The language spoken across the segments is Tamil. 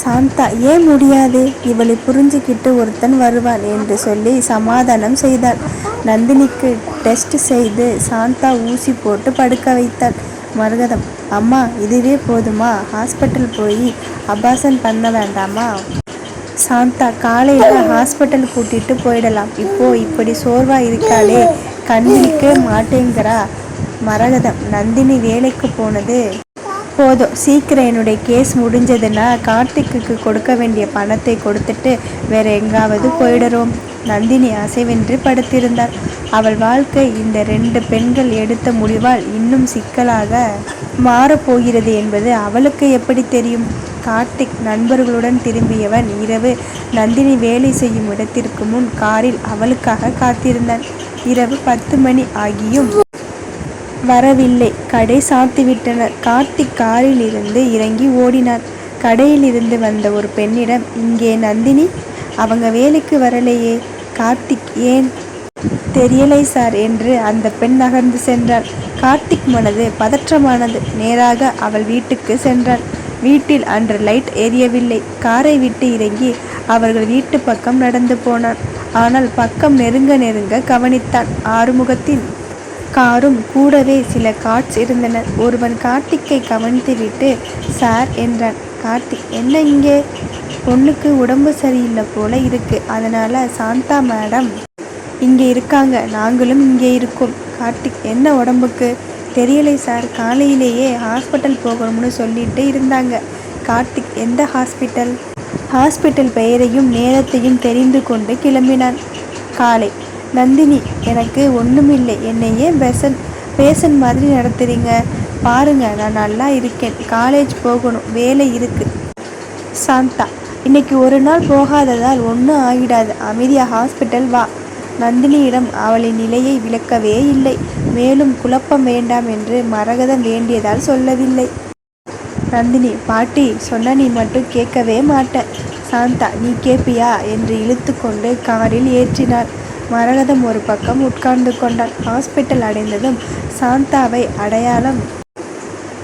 சாந்தா ஏன் முடியாது? இவளை புரிஞ்சுக்கிட்டு ஒருத்தன் வருவான் என்று சொல்லி சமாதானம் செய்தாள். நந்தினிக்கு டெஸ்ட் செய்து சாந்தா ஊசி போட்டு படுக்க வைத்தாள். மரகதம் அம்மா இதுவே போதுமா? ஹாஸ்பிட்டல் போய் அபாசன் பண்ண வேண்டாமா? சாந்தா காலையில் ஹாஸ்பிட்டல் கூட்டிட்டு போயிடலாம். இப்போ இப்படி சோர்வாக இருக்காளே கண்ணிக்க மாட்டேங்கிறா. மரகதம் நந்தினி வேலைக்கு போனது போதும். சீக்கிரம் என்னுடைய கேஸ் முடிஞ்சதுன்னா கார்த்திக்கு கொடுக்க வேண்டிய பணத்தை கொடுத்துட்டு வேற எங்காவது போயிடுறோம். நந்தினி அசைவென்று படுத்திருந்தாள். அவள் வாழ்க்கை இந்த ரெண்டு பெண்கள் எடுத்த முடிவால் இன்னும் சிக்கலாக மாறப்போகிறது என்பது அவளுக்கு எப்படி தெரியும்? கார்த்திக் நண்பர்களுடன் திரும்பியவன் இரவு நந்தினி வேலை செய்யும் இடத்திற்கு முன் காரில் அவளுக்காக காத்திருந்தான். இரவு பத்து மணி ஆகியும். வரவில்லை. கடை சாத்திவிட்டனர். கார்த்திக் காரில் இருந்து இறங்கி ஓடினான் கடையில் இருந்து வந்த ஒரு பெண்ணிடம் இங்கே நந்தினி அவங்க வேலைக்கு வரலையே. கார்த்திக் ஏன்? தெரியலை சார் என்று அந்த பெண் நகர்ந்து சென்றாள். கார்த்திக் மனது பதற்றமானது. நேராக அவள் வீட்டுக்கு சென்றாள். வீட்டில் அன்று லைட் எரியவில்லை. காரை விட்டு இறங்கி அவர்கள் வீட்டு பக்கம் நடந்து போனான். ஆனால் பக்கம் நெருங்க நெருங்க கவனித்தான். ஆறுமுகத்தின் காரும் கூடவே சில கார்ட்ஸ் இருந்தன. ஒருவன் கார்த்திக்கை கவனித்துவிட்டு சார் என்றான். கார்த்திக் என்ன இங்கே? பொண்ணுக்கு உடம்பு சரியில்லை போல இருக்கு. அதனால சாந்தா மேடம் இங்கே இருக்காங்க. நாங்களும் இங்கே இருக்கோம். கார்த்திக் என்ன உடம்புக்கு? தெரியலை சார். காலையிலேயே ஹாஸ்பிட்டல் போகணும்னு சொல்லிட்டு இருந்தாங்க. கார்த்திக் எந்த ஹாஸ்பிட்டல் ஹாஸ்பிட்டல் பெயரையும் நேரத்தையும் தெரிந்து கொண்டு கிளம்பினான். காலை நந்தினி எனக்கு ஒன்றுமில்லை என்னை ஏன் பேசன் பேசன் மாதிரி நடத்துகிறீங்க பாருங்க நான் நல்லா இருக்கேன். காலேஜ் போகணும். வேலை இருக்கு. சாந்தா இன்னைக்கு ஒரு நாள் போகாததால் ஒன்றும் ஆகிடாது. அமைதியா ஹாஸ்பிட்டல் வா. நந்தினியிடம் அவளின் நிலையை விளக்கவே இல்லை. மேலும் குழப்பம் வேண்டாம் என்று மரகதம் வேண்டியதால் சொல்லவில்லை. நந்தினி பாட்டி சொன்ன நீ மட்டும் கேட்கவே மாட்ட. சாந்தா நீ கேப்பியா? என்று இழுத்து கொண்டு காரில் ஏற்றினார் மரகதம் ஒரு பக்கம் உட்கார்ந்து கொண்டார் ஹாஸ்பிட்டல் அடைந்ததும் சாந்தாவை அடையாளம்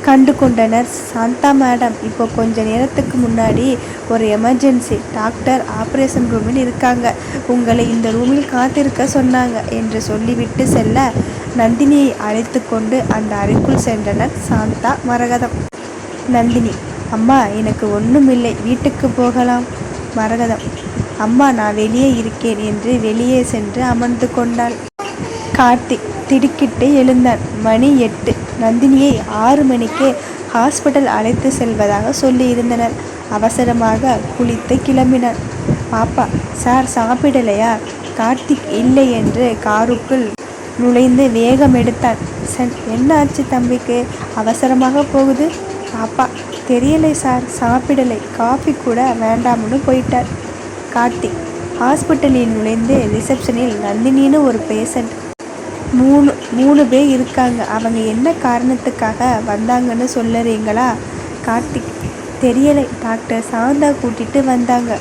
கண்டு கொண்டனர். சாந்தா மேடம் இப்போ கொஞ்ச நேரத்துக்கு முன்னாடி ஒரு எமர்ஜென்சி டாக்டர் ஆப்ரேஷன் ரூமில் இருக்காங்க. உங்களை இந்த ரூமில் காத்திருக்க சொன்னாங்க என்று சொல்லிவிட்டு செல்ல நந்தினியை அழைத்து கொண்டு அந்த அறைக்குள் சென்றனர் சாந்தா மரகதம். நந்தினி அம்மா எனக்கு ஒன்றுமில்லை வீட்டுக்கு போகலாம். மரகதம் அம்மா நான் வெளியே இருக்கேன் என்று வெளியே சென்று அமர்ந்து கொண்டாள். கார்த்திக் திடுக்கிட்டு எழுந்தான். மணி எட்டு. நந்தினியை ஆறு மணிக்கே ஹாஸ்பிட்டல் அழைத்து செல்வதாக சொல்லியிருந்தனர். அவசரமாக குளித்து கிளம்பினான் பாப்பா சார் சாப்பிடலையா? கார்த்திக் இல்லை என்று காருக்குள் நுழைந்து வேகம் எடுத்தான். சன் என்ன ஆச்சு தம்பிக்கு? அவசரமாக போகுது? பாப்பா தெரியலை சார் சாப்பிடலை. காஃபி கூட வேண்டாம்னு போயிட்டார். கார்த்திக் ஹாஸ்பிட்டலில் நுழைந்து ரிசப்ஷனில் நந்தினின்னு ஒரு பேஷண்ட். மூணு மூணு பேர் இருக்காங்க. அவங்க என்ன காரணத்துக்காக வந்தாங்கன்னு சொல்லுறீங்களா? கார்த்திக் தெரியலை. டாக்டர் சாந்தா கூட்டிட்டு வந்தாங்க.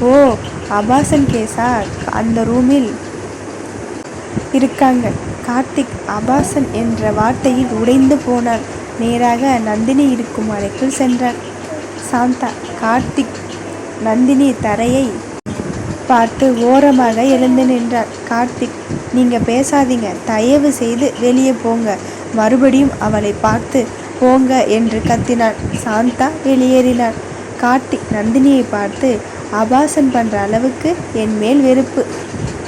ஓ அபாசன் கேஸா? அந்த ரூமில் இருக்காங்க. கார்த்திக் அபாசன் என்ற வார்த்தையில் உடைந்து போனார். நேராக நந்தினி இருக்கும் அறைக்குள் சென்றார். சாந்தா கார்த்திக் நந்தினி தரையை பார்த்து ஓரமாக எழுந்து நின்றார். கார்த்திக் நீங்க பேசாதீங்க. தயவு செய்து வெளியே போங்க. மறுபடியும் அவளை பார்த்து போங்க என்று கத்தினாள் சாந்தா வெளியேறினார் கார்த்திக் நந்தினியை பார்த்து அபாசன் பண்ற அளவுக்கு என் மேல் வெறுப்பு.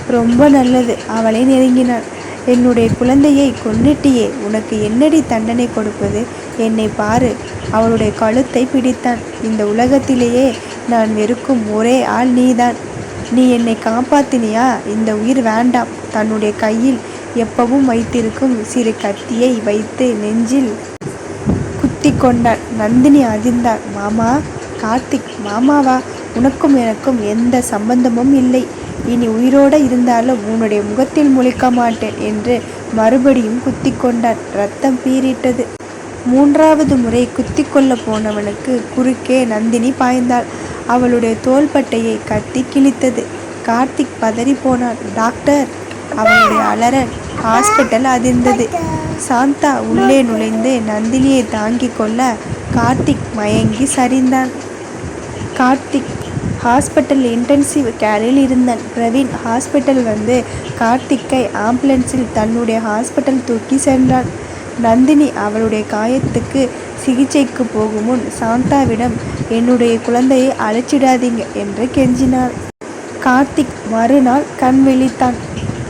ரொம்ப நல்லது. அவளை நெருங்கினாள் என்னுடைய குழந்தையை கொன்னிட்டியே. உனக்கு என்னடி தண்டனை கொடுப்பது? என்னை பாரு. அவளுடைய கழுத்தை பிடித்தான். இந்த உலகத்திலேயே நான் வெறுக்கும் ஒரே ஆள் நீதான். நீ என்னை காப்பாத்தினியா? இந்த உயிர் வேண்டாம். தன்னுடைய கையில் எப்பவும் வைத்திருக்கும் சிறு கத்தியை வைத்து நெஞ்சில் குத்தி கொண்டான் நந்தினி அதிர்ந்தாள். மாமா கார்த்திக் மாமாவா? உனக்கும் எனக்கும் எந்த சம்பந்தமும் இல்லை. இனி உயிரோடு இருந்தாலும் உன்னுடைய முகத்தில் முழிக்க மாட்டேன் என்று மறுபடியும் குத்தி கொண்டான் ரத்தம் பீறிட்டது. மூன்றாவது முறை குத்தி கொள்ள போனவனுக்கு குறுக்கே நந்தினி பாய்ந்தாள். அவளுடைய தோள்பட்டையை கத்தி கிழித்தது கார்த்திக் பதறி போனான் டாக்டர் அவளுடைய அலறல் ஹாஸ்பிட்டல் அதிர்ந்தது சாந்தா உள்ளே நுழைந்து நந்தினியை தாங்கிக் கொள்ள கார்த்திக் மயங்கி சரிந்தான் கார்த்திக் ஹாஸ்பிட்டல் இன்டென்சிவ் கேரில் இருந்தான். பிரவீன் ஹாஸ்பிட்டல் வந்து கார்த்திக்கை ஆம்புலன்ஸில் தன்னுடைய ஹாஸ்பிட்டல் தூக்கி சென்றான். நந்தினி அவளுடைய காயத்துக்கு சிகிச்சைக்கு போகும் முன் சாந்தாவிடம் என்னுடைய குழந்தையை அழைச்சிடாதீங்க என்று கெஞ்சினாள். கார்த்திக் மறுநாள் கண் விழித்தான்.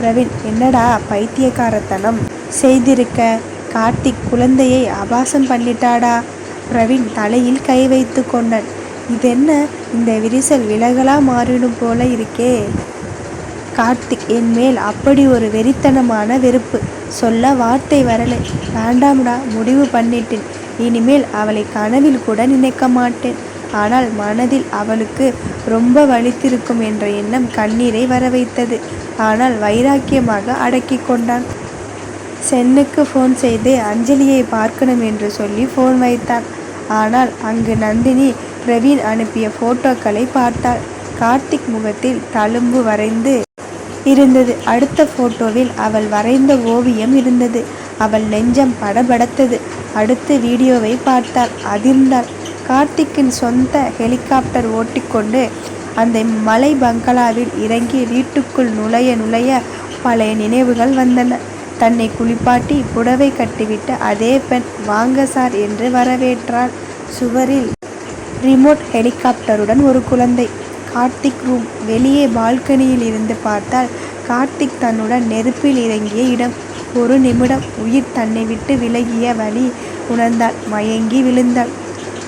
பிரவீன் என்னடா பைத்தியக்காரத்தனம் செய்திருக்க கார்த்திக் குழந்தையை அபாசம் பண்ணிட்டாடா. பிரவீன் தலையில் கை வைத்து கொண்டான். இதென்ன இந்த விரிசல் விலகலா மாறிடும் போல இருக்கே. கார்த்திக் என் மேல் அப்படி ஒரு வெறித்தனமான வெறுப்பு. சொல்ல வார்த்தை வரலை. வேண்டாம்டா முடிவு பண்ணிட்டேன். இனிமேல் அவளை கனவில் கூட நினைக்க மாட்டேன். ஆனால் மனதில் அவளுக்கு ரொம்ப வலித்திருக்கும் என்ற எண்ணம் கண்ணீரை வரவைத்தது. ஆனால் வைராக்கியமாக அடக்கி கொண்டான். சென்னுக்கு ஃபோன் செய்து அஞ்சலியை பார்க்கணும் என்று சொல்லி ஃபோன் வைத்தான். ஆனால் அங்கு நந்தினி பிரவீன் அனுப்பிய ஃபோட்டோக்களை பார்த்தாள். கார்த்திக் முகத்தில் தழும்பு வரைந்து இருந்தது. அடுத்த ஃபோட்டோவில் அவள் வரைந்த ஓவியம் இருந்தது. அவள் நெஞ்சம் படபடத்தது. அடுத்து வீடியோவை பார்த்தாள். அதிர்ந்தாள். கார்த்திக்கின் சொந்த ஹெலிகாப்டர் ஓட்டிக்கொண்டு அந்த மலை பங்களாவில் இறங்கி வீட்டுக்குள் நுழைய நுழைய பழைய நினைவுகள் வந்தன. தன்னை குளிப்பாட்டி புடவை கட்டிவிட்டு அதே பெண் வாங்க சார் என்று வரவேற்றாள். சுவரில் ரிமோட் ஹெலிகாப்டருடன் ஒரு குழந்தை. கார்த்திக் ரூம். வெளியே பால்கனியில் இருந்து பார்த்தால் கார்த்திக் தன்னுடன் நெருப்பில் இறங்கிய இடம். ஒரு நிமிடம் உயிர் தன்னை விட்டு விலகிய வழி உணர்ந்தாள். மயங்கி விழுந்தாள்.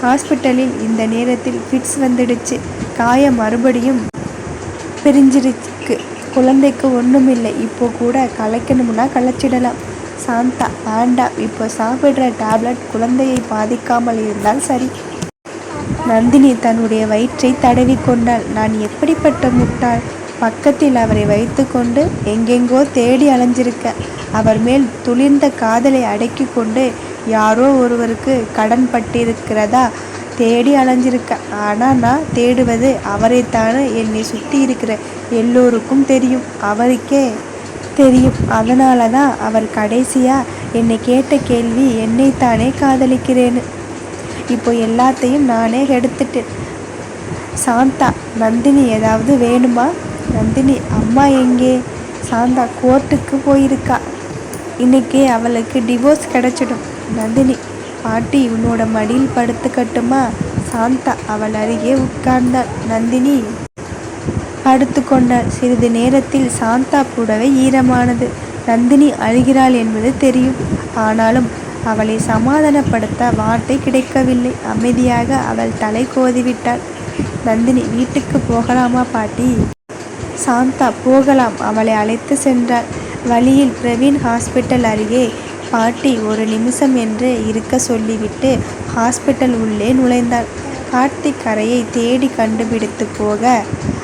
ஹாஸ்பிட்டலில் இந்த நேரத்தில் ஃபிட்ஸ் வந்துடுச்சு. காயம் மறுபடியும் பிரிஞ்சிருக்கு. குழந்தைக்கு ஒண்ணுமில்லை. இப்போ கூட கலைக்கணும்னா கலைச்சிடலாம். சாந்தா வேண்டாம் இப்போ சாப்பிடுற டேப்லெட் குழந்தையை பாதிக்காமல் இருந்தால் சரி. நந்தினி தன்னுடைய வயிற்றை தடவிக் கொண்டாள். நான் எப்படிப்பட்ட முட்டாள். பக்கத்தில் அவரை வைத்துக்கொண்டு எங்கெங்கோ தேடி அலைஞ்சிருக்க. அவர் மேல் துளிர்ந்த காதலை அடக்கி கொண்டு யாரோ ஒருவருக்கு கடன் பட்டிருக்கிறதா தேடி அலைஞ்சிருக்கேன் ஆனால் நான் தேடுவது அவரைத்தான்னு என்னை சுற்றி இருக்கிற எல்லோருக்கும் தெரியும். அவருக்கே தெரியும். அதனாலதான் அவர் கடைசியாக என்னை கேட்ட கேள்வி என்னைத்தானே காதலிக்கிறேன்னு. இப்போ எல்லாத்தையும் நானே எடுத்துட்டேன். சாந்தா நந்தினி ஏதாவது வேணுமா? நந்தினி அம்மா எங்கே? சாந்தா கோர்ட்டுக்கு போயிருக்கா. இன்னிக்கே அவளுக்கு டிவோர்ஸ் கிடச்சிடும் நந்தினி பாட்டி உன்னோட மடியில் படுத்துக்கட்டுமா? சாந்தா அவள் அருகே உட்கார்ந்தாள். நந்தினி படுத்துக்கொண்டாள். சிறிது நேரத்தில் சாந்தா புடவை ஈரமானது. நந்தினி அழுகிறாள் என்பது தெரியும். ஆனாலும் அவளை சமாதானப்படுத்த வார்த்தை கிடைக்கவில்லை. அமைதியாக அவள் தலை கோதிவிட்டாள். நந்தினி வீட்டுக்கு போகலாமா பாட்டி? சாந்தா போகலாம். அவளை அழைத்து சென்றாள். வழியில் பிரவீன் ஹாஸ்பிட்டல் அருகே பாட்டி ஒரு நிமிஷம் என்று இருக்க சொல்லிவிட்டு ஹாஸ்பிட்டல் உள்ளே நுழைந்தாள். கார்த்திக் அறையை தேடி கண்டுபிடித்து போக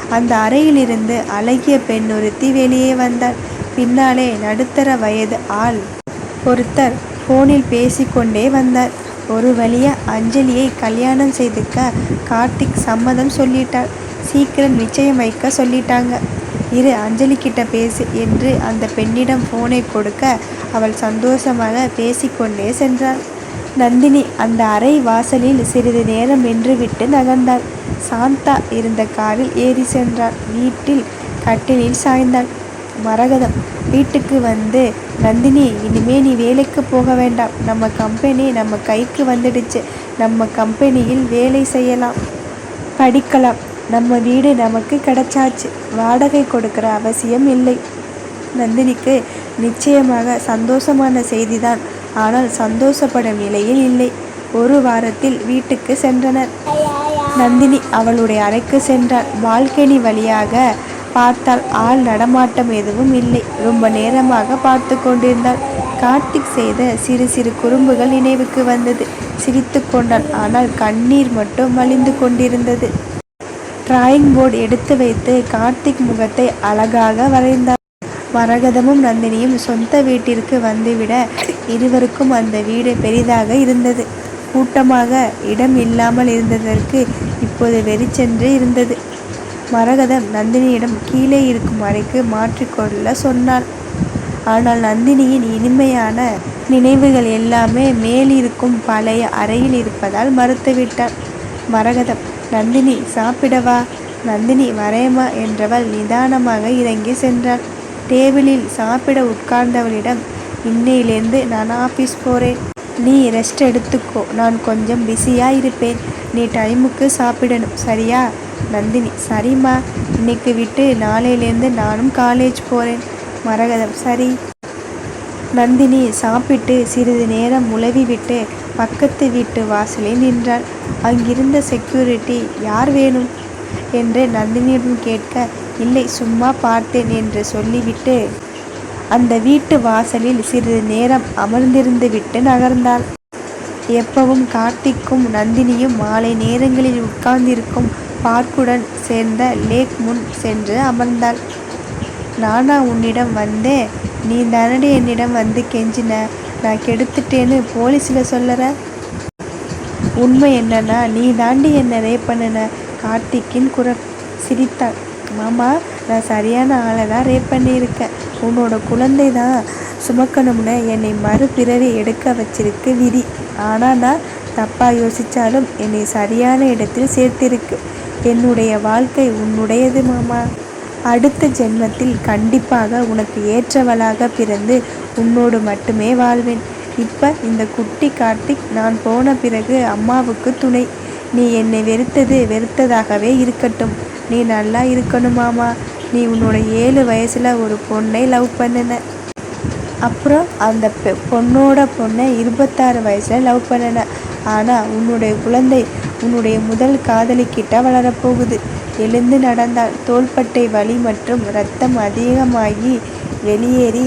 அந்த அறையிலிருந்து அழகிய பெண் ஒருத்தி வெளியே வந்தாள். பின்னாலே நடுத்தர வயது ஆள் ஒருத்தர் ஃபோனில் பேசிக்கொண்டே வந்தார். ஒரு வழியாக அஞ்சலியை கல்யாணம் செய்துக்க கார்த்திக் சம்மதம் சொல்லிட்டார். சீக்கிரம் நிச்சயம் வைக்க சொல்லிட்டாங்க. இரு அஞ்சலிக்கிட்ட பேசு என்று அந்த பெண்ணிடம் ஃபோனை கொடுக்க அவள் சந்தோஷமாக பேசிக்கொண்டே சென்றாள். நந்தினி அந்த அறை வாசலில் சிறிது நேரம் நின்றுவிட்டு நகர்ந்தாள். சாந்தா இருந்த காரில் ஏறி சென்றாள். வீட்டில் கட்டிலில் சாய்ந்தாள். மரகதம் வீட்டுக்கு வந்து நந்தினி இனிமே நீ வேலைக்கு போக வேண்டாம். நம்ம கம்பெனி நம்ம கைக்கு வந்துடுச்சு. நம்ம கம்பெனியில் வேலை செய்யலாம். படிக்கலாம். நம்ம வீடு நமக்கு கிடைச்சாச்சு. வாடகை கொடுக்கிற அவசியம் இல்லை. நந்தினிக்கு நிச்சயமாக சந்தோஷமான செய்திதான். ஆனால் சந்தோஷப்படும் நிலையில் இல்லை. ஒரு வாரத்தில் வீட்டுக்கு சென்றனர். நந்தினி அவளுடைய அறைக்கு சென்றாள். பால்கனி வழியாக பார்த்தால் ஆள் நடமாட்டம் எதுவும் இல்லை. ரொம்ப நேரமாக பார்த்து கொண்டிருந்தாள். கார்த்திக் செய்த சிறு சிறு குறும்புகள் நினைவுக்கு வந்தது. சிரித்து கொண்டாள். ஆனால் கண்ணீர் மட்டும் வழிந்து கொண்டிருந்தது. டிராயிங் போர்டு எடுத்து வைத்து கார்த்திக் முகத்தை அழகாக வரைந்தார் மரகதமும் நந்தினியும் சொந்த வீட்டிற்கு வந்துவிட இருவருக்கும் அந்த வீடு பெரிதாக இருந்தது. கூட்டமாக இடம் இல்லாமல் இருந்ததற்கு இப்போது வெறிச்சென்று இருந்தது. மரகதம் நந்தினியிடம் கீழே இருக்கும் அறைக்கு மாற்றிக் கொள்ள சொன்னாள். ஆனால் நந்தினியின் இனிமையான நினைவுகள் எல்லாமே மேலிருக்கும் பழைய அறையில் இருப்பதால் மறுத்துவிட்டாள். மரகதம் நந்தினி சாப்பிடவா? நந்தினி வரேம்மா என்றவள் நிதானமாக இறங்கி சென்றாள். டேபிளில் சாப்பிட உட்கார்ந்தவளிடம் இன்னையிலேருந்து நான் ஆஃபீஸ் போகிறேன் நீ ரெஸ்ட் எடுத்துக்கோ. நான் கொஞ்சம் பிஸியாக இருப்பேன். நீ டைமுக்கு சாப்பிடணும். சரியா? நந்தினி சரிம்மா. இன்னைக்கு விட்டு நாளையிலேருந்து நானும் காலேஜ் போகிறேன் மரகதம் சரி. நந்தினி சாப்பிட்டு சிறிது நேரம் உழவி விட்டு பக்கத்து வீட்டு வாசலில் நின்றாள். அங்கிருந்த செக்யூரிட்டி யார் வேணும்? என்று நந்தினியிடம் கேட்க இல்லை சும்மா பார்த்தேன் என்று சொல்லிவிட்டு அந்த வீட்டு வாசலில் சிறிது நேரம் அமர்ந்திருந்து விட்டு நகர்ந்தாள். எப்பவும் கார்த்திக்கும் நந்தினியும் மாலை நேரங்களில் உட்கார்ந்திருக்கும் பார்க்குடன் சேர்ந்த லேக் முன் சென்று அமர்ந்தாள். நானா உன்னிடம் வந்தேன் நீ தானடி என்னிடம் வந்து கெஞ்சின? நான் கெடுத்துட்டேன்னு போலீஸில் சொல்லற? உண்மை என்னன்னா நீ தாண்டி என்னை ரேப் பண்ணின கார்த்திக்கின் குரல் சிரித்தாள் மாமா நான் சரியான ஆளை தான் ரேப் பண்ணியிருக்கேன். உன்னோட குழந்தை தான் சுமக்கணும்னு என்னை மறுபிறவி எடுக்க வச்சிருக்கு விதி. ஆனால் நான் தப்பாக யோசித்தாலும் என்னை சரியான இடத்தில் சேர்த்திருக்கு. என்னுடைய வாழ்க்கை உன்னுடையது மாமா. அடுத்த ஜென்மத்தில் கண்டிப்பாக உனக்கு ஏற்றவளாக பிறந்து உன்னோடு மட்டுமே வாழ்வேன். இப்போ இந்த குட்டி கார்த்திக் நான் போன பிறகு அம்மாவுக்கு துணை. நீ என்னை வெறுத்தது வெறுத்ததாகவே இருக்கட்டும். நீ நல்லா இருக்கணுமாமா நீ உன்னோட ஏழு வயசில் ஒரு பொண்ணை லவ் பண்ணின. அப்புறம் அந்த பொண்ணோட பொண்ணை இருபத்தாறு வயசில் லவ் பண்ணின. ஆனால் உன்னுடைய குழந்தை உன்னுடைய முதல் காதலிக்கிட்ட வளரப்போகுது. எழுந்து நடந்தால் தோள்பட்டை வலி மற்றும் இரத்தம் அதிகமாகி வெளியேறி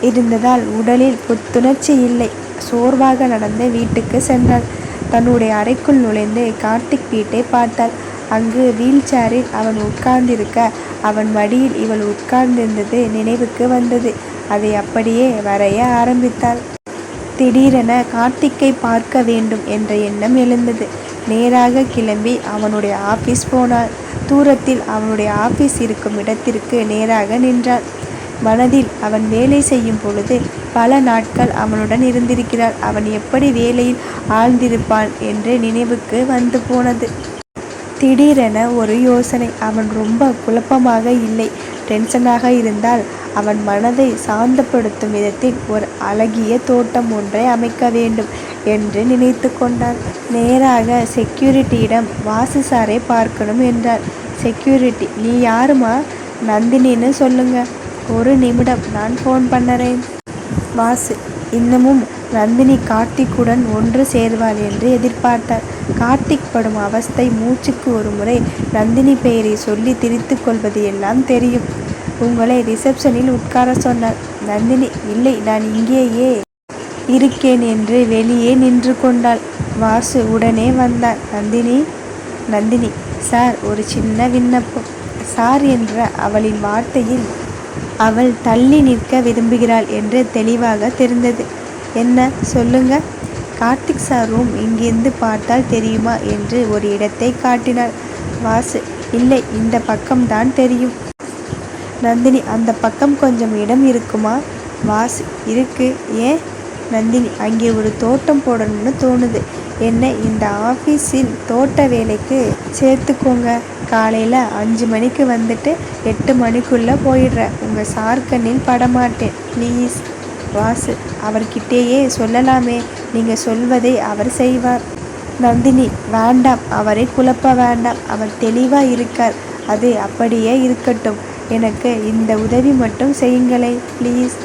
இருந்ததால் உடலில் புத்துணர்ச்சி இல்லை. சோர்வாக நடந்து வீட்டுக்கு சென்றாள். தன்னுடைய அறைக்குள் நுழைந்து கார்த்திக் வீட்டை பார்த்தாள். அங்கு வீல் சேரில் அவன் உட்கார்ந்திருக்க அவன் மடியில் இவள் உட்கார்ந்திருந்தது நினைவுக்கு வந்தது. அதை அப்படியே வரைய ஆரம்பித்தாள். திடீரென கார்த்திக்கை பார்க்க வேண்டும் என்ற எண்ணம் எழுந்தது. நேராக கிளம்பி அவனுடைய ஆபீஸ் போனாள். தூரத்தில் அவனுடைய ஆபீஸ் இருக்கும் இடத்திற்கு நேராக நின்றாள். மனதில் அவன் வேலை செய்யும் பொழுது பல நாட்கள் அவனுடன் இருந்திருக்கிறாள். அவன் எப்படி வேலையில் ஆழ்ந்திருப்பான் என்று நினைவுக்கு வந்து போனது. திடீரென ஒரு யோசனை. அவன் ரொம்ப குழப்பமாக இல்லை. டென்ஷனாக இருந்தால் அவன் மனதை சாந்தப்படுத்தும் விதத்தில் ஒரு அழகிய தோட்டம் ஒன்றை அமைக்க வேண்டும் என்று நினைத்து கொண்டான். நேராக செக்யூரிட்டியிடம் வாசு சாரை பார்க்கணும் என்றார். செக்யூரிட்டி நீ யாருமா? நந்தினின்னு சொல்லுங்க. ஒரு நிமிடம் நான் ஃபோன் பண்ணுறேன். வாசு இன்னமும் நந்தினி கார்த்திக்குடன் ஒன்று சேர்வாள் என்று எதிர்பார்த்தார் கார்த்திக் படும் அவஸ்தை மூச்சுக்கு ஒரு முறை நந்தினி பெயரை சொல்லி திரித்து கொள்வது எல்லாம் தெரியும். உங்களை ரிசப்ஷனில் உட்கார சொன்னார் நந்தினி இல்லை நான் இங்கேயே இருக்கேன் என்று வெளியே நின்று கொண்டாள். வாசு உடனே வந்தார் நந்தினி நந்தினி சார் ஒரு சின்ன விண்ணப்பம். சார் என்ற அவளின் வார்த்தையில் அவள் தள்ளி நிற்க விரும்புகிறாள் என்று தெளிவாக தெரிந்தது. என்ன? சொல்லுங்க. கார்த்திக் சார் ரூம் இங்கிருந்து பார்த்தால் தெரியுமா என்று ஒரு இடத்தை காட்டினார். வாசு இல்லை இந்த பக்கம்தான் தெரியும். நந்தினி அந்த பக்கம் கொஞ்சம் இடம் இருக்குமா? வாசு இருக்கு. ஏன்? நந்தினி அங்கே ஒரு தோட்டம் போடணும்னு தோணுது. என்ன இந்த ஆஃபீஸில் தோட்ட வேலைக்கு சேர்த்துக்கோங்க. காலையில் அஞ்சு மணிக்கு வந்துட்டு எட்டு மணிக்குள்ளே போயிடுறேன். உங்கள் சார்கண்ணில் படமாட்டேன். ப்ளீஸ். வாசு அவர்கிட்டேயே சொல்லலாமே. நீங்கள் சொல்வதை அவர் செய்வார். நந்தினி வேண்டாம் அவரை குழப்ப வேண்டாம். அவர் தெளிவாக இருக்கார். அது அப்படியே இருக்கட்டும். எனக்கு இந்த உதவி மட்டும் செய்யுங்களே ப்ளீஸ்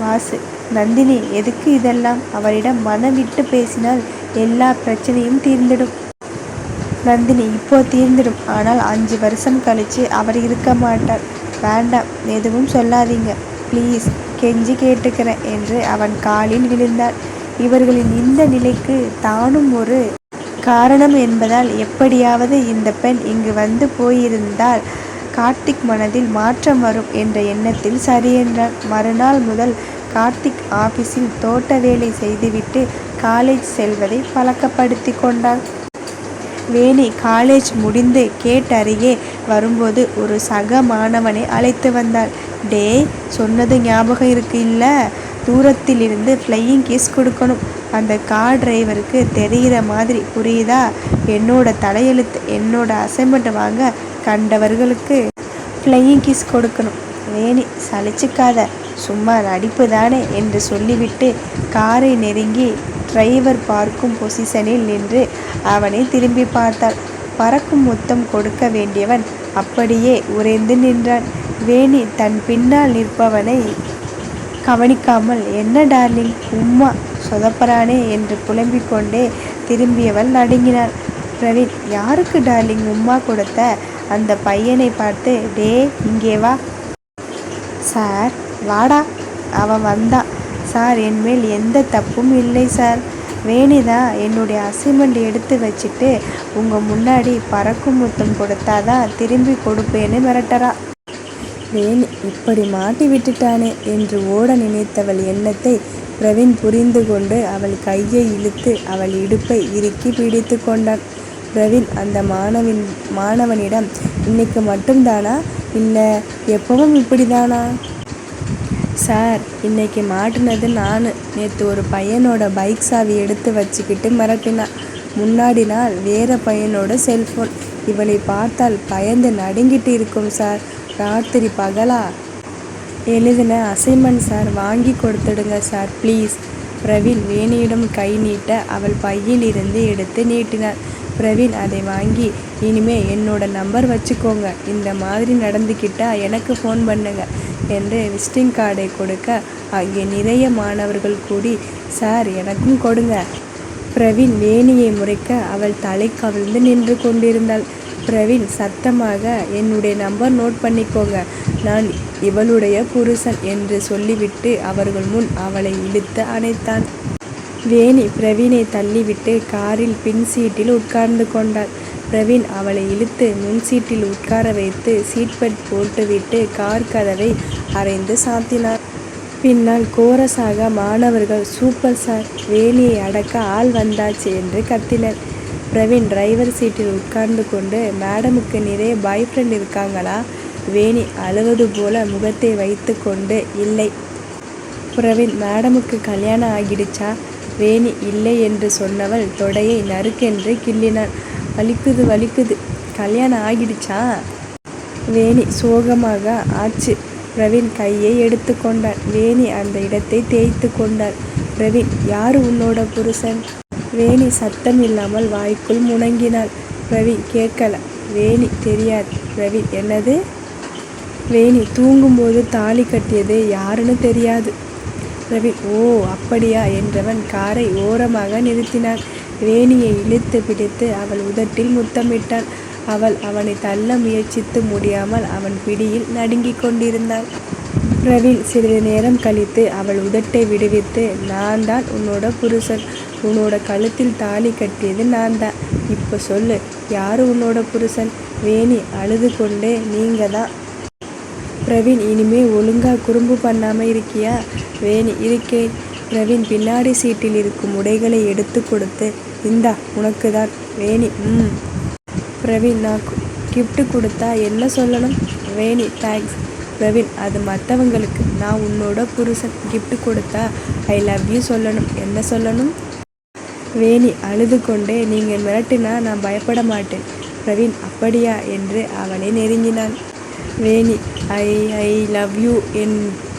வாசு நந்தினி எதுக்கு இதெல்லாம்? அவரிடம் மனம் விட்டு பேசினால் எல்லா பிரச்சனையும் தீர்ந்துடும். நந்தினி இப்போ தீர்ந்துடும். ஆனால் அஞ்சு வருஷம் கழித்து அவர் இருக்க மாட்டார். வேண்டாம் எதுவும் சொல்லாதீங்க. ப்ளீஸ் கெஞ்சி கேட்டுக்கிறேன் என்று அவன் காலில் விழுந்தார் இவர்களின் இந்த நிலைக்கு தானும் ஒரு காரணம் என்பதால் எப்படியாவது இந்த பெண் இங்கு வந்து போயிருந்தால் கார்த்திக் மனதில் மாற்றம் வரும் என்ற எண்ணத்தில் சரியென்றார் மறுநாள் முதல் கார்த்திக் ஆபீஸில் தோட்ட வேலை செய்துவிட்டு காலேஜ் செல்வதை பழக்கப்படுத்தி கொண்டாள் வேணி காலேஜ் முடிந்து கேட் அருகே வரும்போது ஒரு சக மாணவனை அழைத்து வந்தாள். டேய் சொன்னது ஞாபகம் இருக்கு இல்லை? தூரத்தில் இருந்து ஃப்ளையிங் கிஸ் கொடுக்கணும். அந்த கார் டிரைவருக்கு தெரிகிற மாதிரி புரியுதா? என்னோட தலையெழுத்து என்னோட அசைன்மெண்ட் வாங்க கண்டவர்களுக்கு ஃப்ளையிங் கிஸ் கொடுக்கணும். வேணி சலிச்சுக்காத. சும்மா நடிப்பு தானே என்று சொல்லிவிட்டு காரை நெருங்கி டிரைவர் பார்க்கும் பொசிஷனில் நின்று அவனை திரும்பி பார்த்தாள். பறக்கும் முத்தம் கொடுக்க வேண்டியவன் அப்படியே உறைந்து நின்றான். வேணி தன் பின்னால் நிற்பவனை கவனிக்காமல் என்ன டார்லிங் உம்மா சொதப்பறானே என்று புலம்பிக் கொண்டே திரும்பியவள் நடுங்கினாள். பிரவீன் யாருக்கு டார்லிங் உம்மா கொடுத்த அந்த பையனை பார்த்து டே இங்கே வா. சார் வாடா. அவன் வந்தான். சார் என்மேல் எந்த தப்பும் இல்லை சார். வேணிதா என்னுடைய அசைன்மெண்ட் எடுத்து வச்சுட்டு உங்கள் முன்னாடி பறக்கும் முத்தம் கொடுத்தாதான் திரும்பி கொடுப்பேன்னு மிரட்டறா. வேணு இப்படி மாட்டி விட்டுட்டானே என்று ஓட நினைத்தவள் எண்ணத்தை பிரவீன் புரிந்து கொண்டு அவள் கையை இழுத்து அவள் இடுப்பை இறுக்கி பிடித்து கொண்டான். பிரவீன் அந்த மாணவன் மாணவனிடம் இன்னைக்கு மட்டும்தானா? இல்லை எப்பவும் இப்படிதானா? சார். இன்னைக்கு மாட்டினது நான். நேற்று ஒரு பையனோட பைக் சாவி எடுத்து வச்சுக்கிட்டு மிரட்டினான் முன்னாடி நாள் வேற பையனோட செல்ஃபோன் இவளை பார்த்தால் பயந்து நடுங்கிட்டு இருக்கும் சார். ராத்திரி பகலா? எழுதின அசைன்மெண்ட் சார் வாங்கி கொடுத்துடுங்க சார் ப்ளீஸ். பிரவீன் வேணியிடம் கை நீட்ட அவள் பையில் இருந்து எடுத்து நீட்டினார். பிரவீன் அதை வாங்கி இனிமே என்னோட நம்பர் வச்சுக்கோங்க. இந்த மாதிரி நடந்துக்கிட்டா எனக்கு ஃபோன் பண்ணுங்க. என்று விசிட்டிங் கார்டை கொடுக்க அங்கே நிறைய மாணவர்கள் கூடி சார் எனக்கும் கொடுங்க. பிரவீன் வேணியை முறைக்க அவள் தலை கவிழ்ந்து நின்று கொண்டிருந்தாள். பிரவீன் சத்தமாக என்னுடைய நம்பர் நோட் பண்ணிக்கோங்க. நான் இவளுடைய புருஷன் என்று சொல்லிவிட்டு அவர்கள் முன் அவளை இழுத்து அணைத்தான். வேணி பிரவீனை தள்ளிவிட்டு காரில் பின் சீட்டில் உட்கார்ந்து கொண்டாள். பிரவீன் அவளை இழுத்து முன் சீட்டில் உட்கார வைத்து சீட் பெல்ட் போட்டுவிட்டு கார் கதவை அரைந்து சாத்தினார். பின்னால் கோரஸாக மாணவர்கள் சூப்பர் சார் வேலியை அடக்க ஆள் வந்தாச்சு என்று கத்தினர். பிரவீன் டிரைவர் சீட்டில் உட்கார்ந்து கொண்டு மேடமுக்கு நிறைய பாய் ஃப்ரெண்ட் இருக்காங்களா வேணி அழுவது போல முகத்தை வைத்து கொண்டு இல்லை. பிரவீன் மேடமுக்கு கல்யாணம் ஆகிடுச்சா வேணி இல்லை என்று சொன்னவள் தொடையை நறுக்கென்று கிள்ளினான் வலிக்குது வலிக்குது. கல்யாணம் ஆகிடுச்சா? வேணி சோகமாக ஆச்சு. பிரவீன் கையை எடுத்து கொண்டான். வேணி அந்த இடத்தை தேய்த்து கொண்டாள். பிரவீன் யார் உன்னோட புருஷன்? வேணி சத்தம் இல்லாமல் வாய்க்குள் முணங்கினாள். பிரவீன் கேட்கல. வேணி தெரியாது. பிரவீன் என்னது? வேணி தூங்கும்போது தாலி கட்டியது யாருன்னு தெரியாது. பிரவீன் ஓ அப்படியா? என்றவன் காரை ஓரமாக நிறுத்தினான். வேணியை இழுத்து பிடித்து அவள் உதட்டில் முத்தமிட்டான் அவள் அவனை தள்ள முயற்சித்து முடியாமல் அவன் பிடியில் நடுங்கிக் கொண்டிருந்தாள். பிரவீன் சிறிது நேரம் கழித்து அவள் உதட்டை விடுவித்து நான் தான் உன்னோட புருஷன். உன்னோட கழுத்தில் தாலி கட்டியது நான் தான். இப்போ சொல்லு யார் உன்னோட புருஷன்? வேணி அழுது கொண்டே நீங்கள் தான். பிரவீன் இனிமே ஒழுங்கா குறும்பு பண்ணாமல் இருக்கியா? வேணி இருக்கேன் பிரவீன் பின்னாடி சீட்டில் இருக்கும் உடைகளை எடுத்து கொடுத்து இந்தா உனக்கு தான். வேணி ம் பிரவீன் நான் கிஃப்ட் கொடுத்தா என்ன சொல்லணும்? வேணி தேங்க்ஸ் பிரவீன் அது மற்றவங்களுக்கு நான் உன்னோட புருஷன் கிஃப்ட் கொடுத்தா ஐ லவ் யூ சொல்லணும். என்ன சொல்லணும்? வேணி அழுது கொண்டே நீங்கள் மிரட்டினா நான் பயப்பட மாட்டேன். பிரவீன் அப்படியா என்று அவனை நெருங்கினான். வேணி ஐ ஐ லவ் யூ என்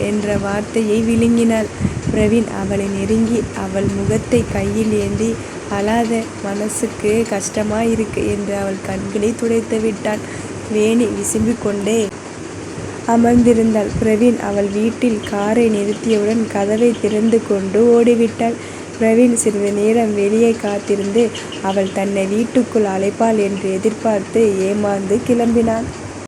என்ற வார்த்தையை விழுங்கினாள். பிரவீன் அவளை நெருங்கி அவள் முகத்தை கையில் ஏந்தி அழாத மனசுக்கு கஷ்டமா இருக்கு என்று அவள் கண்களை துடைத்து விட்டான் வேணி விசும்பிக் கொண்டே அமர்ந்திருந்தாள். பிரவீன் அவள் வீட்டில் காரை நிறுத்தியவுடன் கதவை திறந்து கொண்டு ஓடிவிட்டாள். பிரவீன் சிறிது நேரம் வெளியே காத்திருந்து அவள் தன்னை வீட்டுக்குள் அழைப்பாள் என்று எதிர்பார்த்து ஏமாந்து கிளம்பினான்.